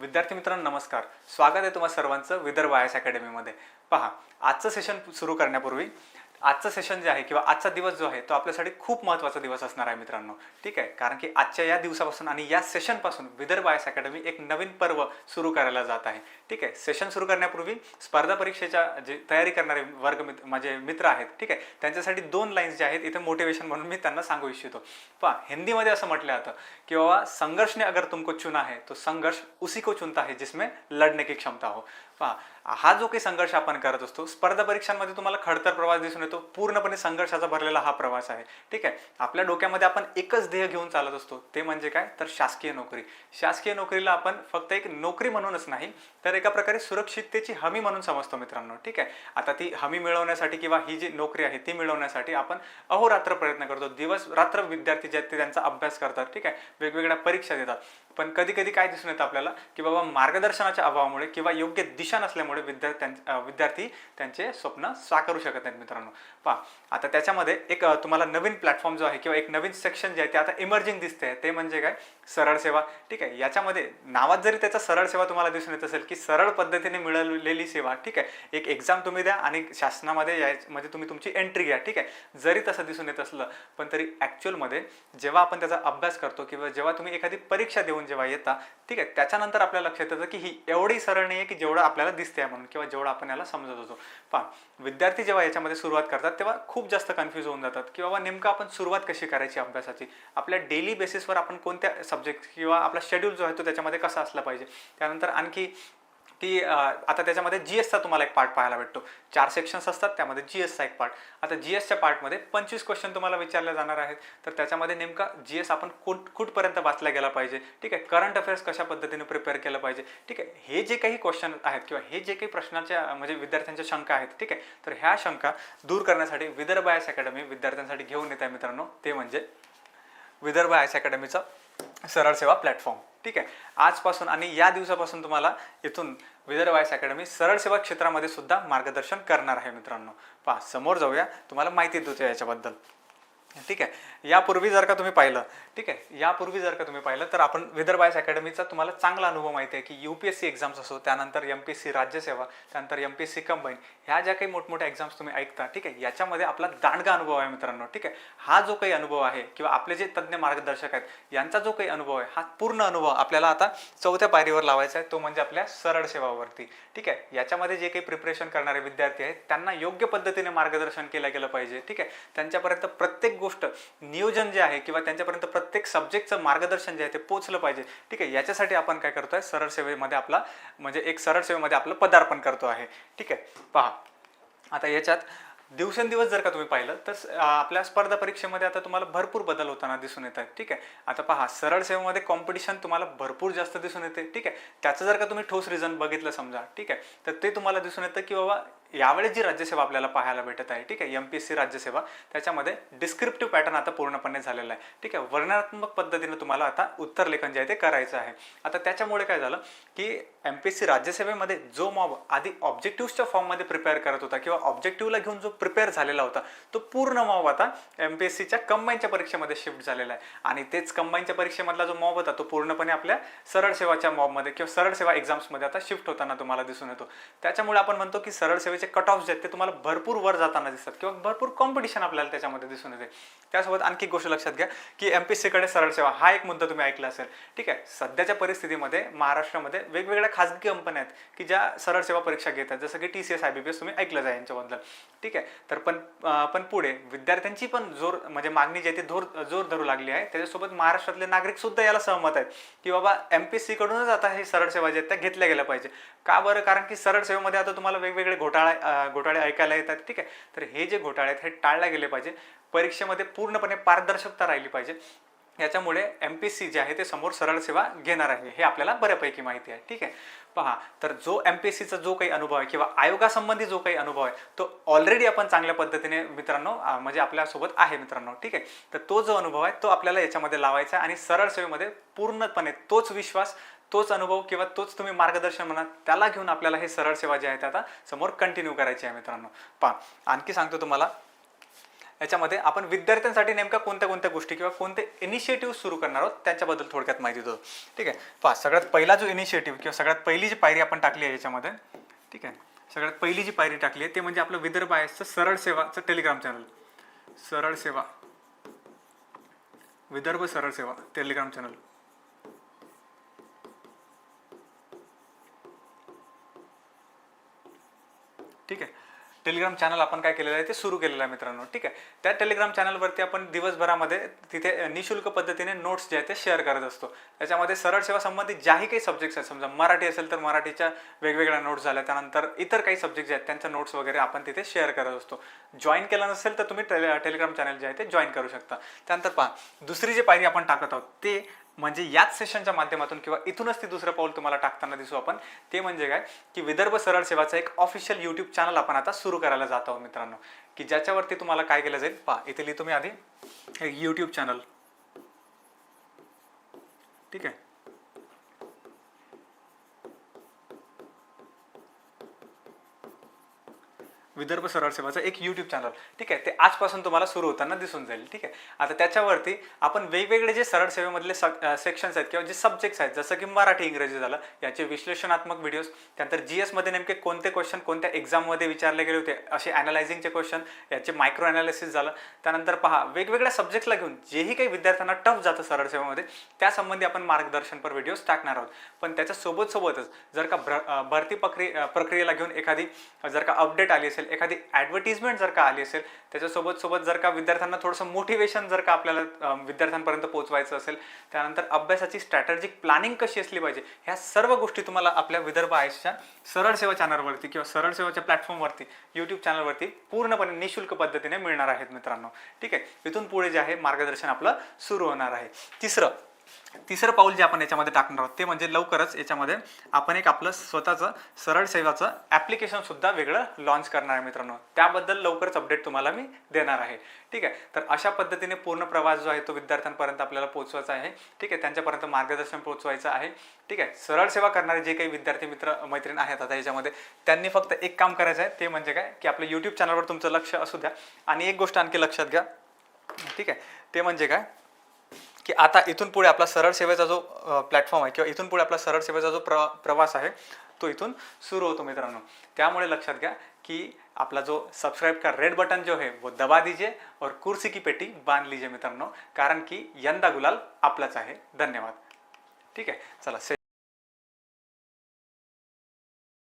विद्यार्थी मित्रांनो नमस्कार. स्वागत आहे तुम्हा सर्वांचं विदर्भ आयस एस अकॅडमीमध्ये. पहा आजचं सेशन सुरू करण्यापूर्वी आजचं सेशन जे आहे किंवा आजचा दिवस जो आहे तो आपल्यासाठी खूप महत्त्वाचा दिवस असणार आहे मित्रांनो. ठीक आहे? कारण की आजच्या या दिवसापासून आणि या सेशनपासून विदर्भ आयस एस अकॅडमी एक नवीन पर्व सुरू करायला जात आहे. ठीक आहे? सेशन सुरू करण्यापूर्वी स्पर्धा परीक्षेच्या जे तयारी करणारे वर्ग मित्र माझे मित्र आहेत ठीक आहे? त्यांच्यासाठी दोन लाईन्स जे आहेत इथे मोटिवेशन म्हणून मी त्यांना सांगू इच्छितो. पहा हिंदीमध्ये असं म्हटलं जातं की बाबा संघर्ष ने अगर तुमको चुना है तो संघर्ष उसी को चुनता है जिसमें लढने की क्षमता हो. पहा हा जो काही संघर्ष आपण करत असतो स्पर्धा परीक्षांमध्ये तुम्हाला खडतर प्रवास दिसून येतो. पूर्णपणे संघर्षाचा भरलेला हा प्रवास आहे. ठीक आहे? आपल्या डोक्यामध्ये आपण एकच ध्येय घेऊन चालत असतो. ते म्हणजे काय? तर शासकीय नोकरी. शासकीय नोकरीला आपण फक्त एक नोकरी म्हणूनच नाही तर एका प्रकारे सुरक्षिततेची हमी म्हणून समजतो मित्रांनो. ठीक आहे? आता ती हमी मिळवण्यासाठी किंवा ही जी नोकरी आहे ती मिळवण्यासाठी आपण अहोरात्र प्रयत्न करतो. दिवस रात्र विद्यार्थी जे आहेत ते त्यांचा अभ्यास करतात. ठीक आहे? वेगवेगळ्या परीक्षा देतात. पण कधी कधी काय दिसून येतं आपल्याला की बाबा मार्गदर्शनाच्या अभावामुळे किंवा योग्य दिशा नसल्यामुळे विद्यार्थ्यां विद्यार्थी त्यांचे स्वप्न साकारू शकत नाहीत मित्रांनो. पहा आता त्याच्यामध्ये एक तुम्हाला नवीन प्लॅटफॉर्म जो आहे किंवा एक नवीन सेक्शन जे आहे ते आता इमर्जिंग दिसते ते म्हणजे काय? सरळ सेवा. ठीक आहे? याच्यामध्ये नावात जरी त्याचा सरळ सेवा तुम्हाला दिसून येत असेल की सरळ पद्धतीने मिळवलेली सेवा ठीक आहे? एक एक्झाम तुम्ही द्या आणि शासनामध्ये यामध्ये तुम्ही तुमची एंट्री घ्या ठीक आहे? जरी तसं दिसून येत असलं पण तरी ॲक्च्युअलमध्ये जेव्हा आपण त्याचा अभ्यास करतो किंवा जेव्हा तुम्ही एखादी परीक्षा देऊन जेव्हा येता ठीक आहे त्याच्यानंतर आपल्या लक्षात येतं की ही एवढी सरळ नाही आहे की जेवढं आपल्याला दिसते आहे म्हणून किंवा जेवढं आपण याला समजत होतो. पहा विद्यार्थी जेव्हा याच्यामध्ये सुरुवात करतात तेव्हा खूप जास्त कन्फ्यूज होऊन जातात की बाबा नेमकं आपण सुरुवात कशी करायची अभ्यासाची? आपल्या डेली बेसिसवर आपण कोणत्या सब्जेक्ट किंवा आपला शेड्यूल जो आहे तो त्याच्यामध्ये कसा असला पाहिजे? त्यानंतर आणखी की आता त्याच्यामध्ये जी एसचा तुम्हाला एक पार्ट पाहायला भेटतो. चार सेक्शन्स असतात त्यामध्ये जी एसचा एक पार्ट आता जी एसच्या पार्टमध्ये पंचवीस क्वेश्चन तुम्हाला विचारले जाणार आहेत. तर त्याच्यामध्ये नेमका जी एस आपण कुठ कुठपर्यंत वाचला गेला पाहिजे? ठीक आहे करंट अफेअर्स कशा पद्धतीने प्रिपेअर केलं पाहिजे? ठीक आहे हे जे काही क्वेश्चन आहेत किंवा हे जे काही प्रश्नाच्या म्हणजे विद्यार्थ्यांच्या शंका आहेत ठीक आहे तर ह्या शंका दूर करण्यासाठी विदर्भ आयस अकॅडमी विद्यार्थ्यांसाठी घेऊन येत आहे मित्रांनो. ते म्हणजे विदर्भ आयस अकॅडमीचा सरळ सेवा प्लॅटफॉर्म. ठीक आहे. आजपासून आणि या दिवसापासून तुम्हाला इथून विदर्भ आयस अकॅडमी सरळ सेवा क्षेत्रामध्ये सुद्धा मार्गदर्शन करणार आहे मित्रांनो. पहा समोर जाऊया. तुम्हाला माहिती देतो याच्याबद्दल. ठीक आहे. यापूर्वी जर का तुम्ही पाहिलं ठीक आहे. यापूर्वी जर का तुम्ही पाहिलं तर आपण विदर्भ आयस अकॅडमीचा तुम्हाला चांगला अनुभव माहिती आहे की U P S C exams असो त्यानंतर एम पी एस सी राज्यसेवा त्यानंतर M P S C combine ह्या ज्या काही मोठमोठ्या एक्झाम्स तुम्ही ऐकता ठीक आहे याच्यामध्ये आपला दांडगा अनुभव आहे मित्रांनो ठीक आहे. हा जो काही अनुभव आहे किंवा आपले जे तज्ज्ञ मार्गदर्शक आहेत यांचा जो काही अनुभव आहे हा पूर्ण अनुभव आपल्याला आता चौथ्या पायरीवर लावायचा आहे तो म्हणजे आपल्या सरळ सेवावरती ठीक आहे. याच्यामध्ये जे काही प्रिपरेशन करणारे विद्यार्थी आहेत त्यांना योग्य पद्धतीने मार्गदर्शन केलं गेलं पाहिजे ठीक आहे. त्यांच्यापर्यंत प्रत्येक गोष्ट नियोजन जे आहे किंवा त्यांच्यापर्यंत प्रत्येक सब्जेक्टचं मार्गदर्शन जे आहे ते पोचलं पाहिजे ठीक आहे. याच्यासाठी आपण काय करतोय सरळ सेवेमध्ये आपला म्हणजे एक सरळ सेवेमध्ये आपलं पदार्पण करतो आहे ठीक आहे. पहा आता याच्यात दिवसेंदिवस जर का तुम्ही पाहिलं तर आपल्या स्पर्धा परीक्षेमध्ये आता तुम्हाला भरपूर बदल होताना दिसून येत आहेत ठीक आहे? आता पहा सरळ सेवेमध्ये कॉम्पिटिशन तुम्हाला भरपूर जास्त दिसून येते ठीक आहे? त्याचं जर का तुम्ही ठोस रिझन बघितलं समजा ठीक आहे? तर ते तुम्हाला दिसून येतं की बाबा यावेळेस जी राज्यसेवा आपल्याला पाहायला भेटत आहे ठीक आहे एम पी एस सी राज्यसेवा त्याच्यामध्ये डिस्क्रिप्टिव्ह पॅटर्न आता पूर्णपणे झालेला आहे. ठीक आहे वर्णनात्मक पद्धतीने तुम्हाला आता उत्तर लेखन जे आहे ते करायचं आहे. आता त्याच्यामुळे काय झालं की एम पी एस सी राज्यसेवेमध्ये जो मॉब आधी ऑब्जेक्टिव्हच्या फॉर्ममध्ये प्रिपेअर करत होता किंवा ऑब्जेक्टिव्हला घेऊन जो प्रिपेअर झालेला होता तो पूर्ण मॉब आता एम पी एस सीच्या कंबाईनच्या परीक्षेमध्ये शिफ्ट झालेला आहे. आणि तेच कंबाईनच्या परीक्षेमधला जो मॉब होता तो पूर्णपणे आपल्या सरळ सेवाच्या मॉबमध्ये किंवा सरळ सेवा एक्झाम्समध्ये आता शिफ्ट होताना तुम्हाला दिसून येतो. त्याच्यामुळे आपण म्हणतो की सरळ त्याचे कट ऑफ जे आहेत ते तुम्हाला भरपूर वर जाताना दिसतात. किंवा भरपूर कॉम्पिटिशन आपल्याला त्याच्यामध्ये दिसून येते. त्यासोबत आणखी गोष्ट लक्षात घ्या की एम पी सीकडे सरळ सेवा हा एक मुद्दा तुम्ही ऐकला असेल. ठीक आहे सध्याच्या परिस्थितीमध्ये महाराष्ट्रामध्ये वेगवेगळ्या खाजगी कंपन्या आहेत की ज्या सरळ सेवा परीक्षा घेतात जसं की T C S I B P S तुम्ही ऐकलं जाईल यांच्याबद्दल. ठीक आहे तर पण पण पुढे विद्यार्थ्यांची पण जोर म्हणजे मागणी जी आहे ती धोर जोर धरू लागली आहे. त्याच्यासोबत महाराष्ट्रातले नागरिक सुद्धा याला सहमत आहेत की बाबा एम पी सीकडूनच आता हे सरळ सेवा जे आहेत त्या घेतल्या गेल्या पाहिजे. का बरं? कारण की सरळ सेवेमध्ये आता तुम्हाला वेगवेगळे घोटाळे घोटाळा घोटाळे ऐकायला येतात ठीक आहे? तर हे जे घोटाळे आहेत हे टाळले गेले पाहिजे. परीक्षेमध्ये पूर्णपणे पारदर्शकता राहिली पाहिजे. याच्यामुळे एम पी सी जे आहे ते समोर सरळ सेवा घेणार आहे. हे आपल्याला बऱ्यापैकी माहिती आहे ठीक आहे? पहा तर जो एम पी एस सीचा जो काही अनुभव आहे किंवा आयोगासंबंधी जो काही अनुभव आहे तो ऑलरेडी आपण चांगल्या पद्धतीने मित्रांनो म्हणजे आपल्यासोबत आहे मित्रांनो ठीक आहे? तर तो जो अनुभव आहे तो आपल्याला याच्यामध्ये लावायचा आहे आणि सरळ सेवेमध्ये पूर्णपणे तोच विश्वास तोच अनुभव किंवा तोच तुम्ही मार्गदर्शन म्हणा त्याला घेऊन आपल्याला हे सरळ सेवा जे आहे ते आता समोर कंटिन्यू करायची आहे मित्रांनो. पहा आणखी सांगतो तुम्हाला याच्यामध्ये आपण विद्यार्थ्यांसाठी नेमका कोणत्या कोणत्या गोष्टी किंवा कोणते इनिशिएटिव्ह सुरू करणार आहोत त्यांच्याबद्दल थोडक्यात माहिती देतो. ठीक आहे? पहा सगळ्यात पहिला जो इनिशिएटिव्ह किंवा सगळ्यात पहिली जी पायरी आपण टाकली आहे याच्यामध्ये ठीक आहे? सगळ्यात पहिली जी पायरी टाकली आहे ते म्हणजे आपलं विदर्भ आयसचं सरळ सेवाचं टेलिग्राम चॅनल. सरळ सेवा. विदर्भ सरळ सेवा टेलिग्राम चॅनल. ठीक आहे. टेलिग्राम चॅनल आपण काय केलेलं आहे ते सुरू केलेलं आहे मित्रांनो. ठीक आहे. त्या टेलिग्राम चॅनलवरती आपण दिवसभरामध्ये तिथे निशुल्क पद्धतीने नोट्स जे आहेत ते शेअर करत असतो. त्याच्यामध्ये सरळ सेवा संबंधित ज्याही काही सब्जेक्ट्स आहेत समजा मराठी असेल तर मराठीच्या वेगवेगळ्या नोट्स झाल्या त्यानंतर इतर काही सब्जेक्ट जे आहेत त्यांच्या नोट्स वगैरे आपण तिथे शेअर करत असतो. जॉईन केलं नसेल तर तुम्ही टेले टेलिग्राम चॅनल जे आहे ते जॉईन करू शकता. त्यानंतर पहा दुसरी जी पायरी आपण टाकत आहोत ते म्हणजे याच सेशनच्या माध्यमातून किंवा इथूनच ती दुसरं पाऊल तुम्हाला टाकताना दिसू आपण. ते म्हणजे काय? की विदर्भ सरळ सेवाचं एक ऑफिशियल युट्यूब चॅनल आपण आता सुरू करायला जात आहोत मित्रांनो. की ज्याच्यावरती तुम्हाला काय केलं जाईल? पहा इथे लिहितो मी आधी. एक यूट्यूब चॅनल ठीक आहे? विदर्भ सरळ सेवाचं एक यूट्यूब चॅनल ठीक आहे ते आजपासून तुम्हाला सुरू होताना दिसून जाईल. ठीक आहे आता त्याच्यावरती आपण वेगवेगळे जे सरळ सेवेमधले सेक्शन्स आहेत किंवा जे सब्जेक्ट्स आहेत जसं की मराठी इंग्रजी झालं याचे विश्लेषणात्मक व्हिडिओज त्यानंतर जी एसमध्ये नेमके कोणते क्वेश्चन कोणत्या एक्झाममध्ये विचारले गेले होते असे अनालायझिंगचे क्वेश्चन याचे मायक्रो अनालिसिस झालं. त्यानंतर पहा वेगवेगळ्या सब्जेक्टला घेऊन जेही काही विद्यार्थ्यांना टफ जातं सरळ सेवेमध्ये त्यासंबंधी आपण मार्गदर्शनपर व्हिडिओज टाकणार आहोत. पण त्याच्या सोबत सोबतच जर का भरती प्रक्रिये प्रक्रियेला घेऊन एखादी जर का अपडेट आली असेल एखादी ॲडव्हर्टिजमेंट जर का आली असेल त्याच्यासोबत सोबत जर का विद्यार्थ्यांना थोडंसं मोटिवेशन जर का आपल्याला विद्यार्थ्यांपर्यंत पोहोचवायचं असेल त्यानंतर अभ्यासाची स्ट्रॅटेजिक प्लॅनिंग कशी असली पाहिजे ह्या सर्व गोष्टी तुम्हाला आपल्या विदर्भ आयसच्या सरळ सेवा चॅनलवरती किंवा सरळ सेवाच्या प्लॅटफॉर्मवरती यूट्यूब चॅनलवरती पूर्णपणे निशुल्क पद्धतीने मिळणार आहेत मित्रांनो. ठीक आहे? इथून पुढे जे आहे मार्गदर्शन आपलं सुरू होणार आहे. तिसरं तिसरं पाऊल जे आपण याच्यामध्ये टाकणार आहोत ते म्हणजे लवकरच याच्यामध्ये आपण एक आपलं स्वतःचं सरळ सेवाचं ॲप्लिकेशन सुद्धा वेगळं लॉन्च करणार आहे मित्रांनो. त्याबद्दल लवकरच अपडेट तुम्हाला मी देणार आहे. ठीक आहे? तर अशा पद्धतीने पूर्ण प्रवास जो आहे तो विद्यार्थ्यांपर्यंत आपल्याला पोहोचवायचा आहे. ठीक आहे? त्यांच्यापर्यंत मार्गदर्शन पोहोचवायचं आहे. ठीक आहे? सरळ सेवा करणारे जे काही विद्यार्थी मित्र मैत्रीण आहेत आता याच्यामध्ये त्यांनी फक्त एक काम करायचं आहे ते म्हणजे काय? की आपल्या यूट्यूब चॅनलवर तुमचं लक्ष असू द्या. आणि एक गोष्ट आणखी लक्षात घ्या. ठीक आहे? ते म्हणजे काय? की आता इथून पुढे आपला सरळ सेवेचा जो प्लॅटफॉर्म आहे किंवा इथून पुढे आपला सरळ सेवेचा जो प्र प्रवास आहे तो इथून सुरू होतो मित्रांनो. त्यामुळे लक्षात घ्या की आपला जो सबस्क्राईब का रेड बटन जो है वो दबा दीजिए और कुर्सी की पेटी बांध लीजिए मित्रांनो. कारण की यंदा गुलाल आपलाच आहे. धन्यवाद. ठीक आहे? चला से